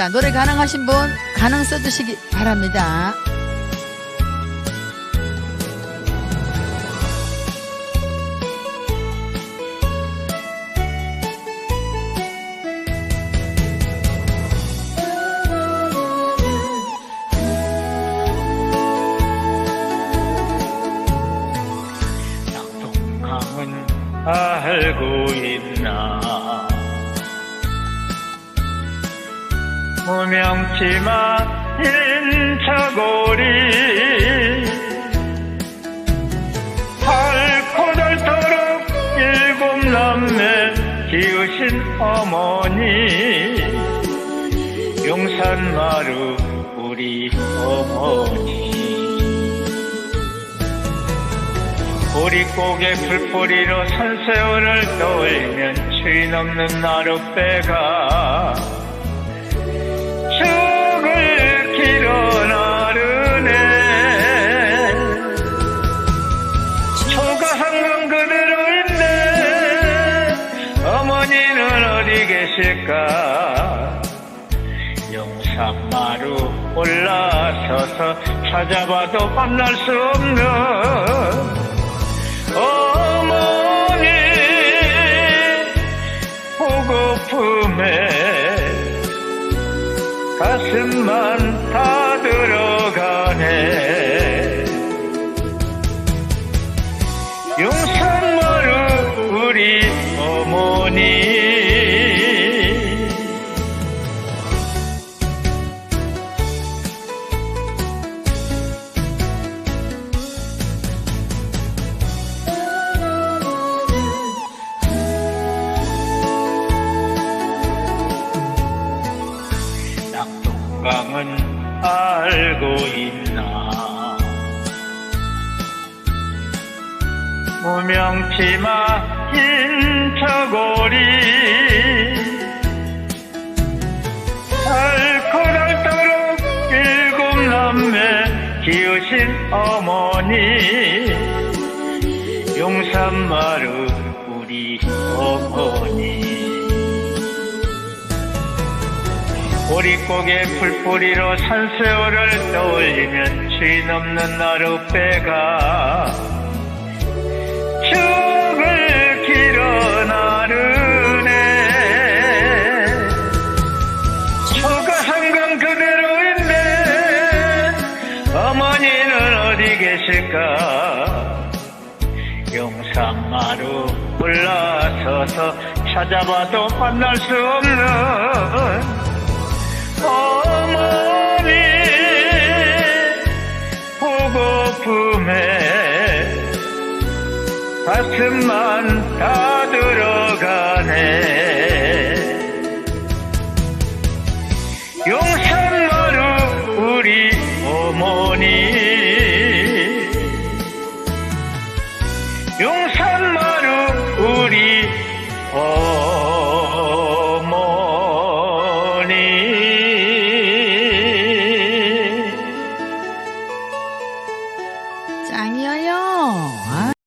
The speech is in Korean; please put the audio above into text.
자, 노래 가능하신 분 가능 써주시기 바랍니다. 알고 있나 무명치마 인차고리. 달코달도록 일곱 남매 키우신 어머니. 용산마루 우리 어머니. 보릿고개 풀뿌리로 산세월을 떠올리면 추위 넘는 나룻배가 한강 그대로 있네. 어머니는 어디 계실까? 용산마루 올라서서 찾아봐도 만날 수 없는 어머니. 보고픔에 가슴만 다 낙동강은 알고 있나 무명치마 인차고리 달코달도록 일곱 남매 키우신 어머니 용산마루 우리 어머니 보릿고개 풀뿌리로 산세월을 떠올리면 추위 넘는 나룻배가 계실까? 용산마루 올라서서 찾아봐도 만날 수 없는 어머니 보고픔에 가슴만 다 들어가네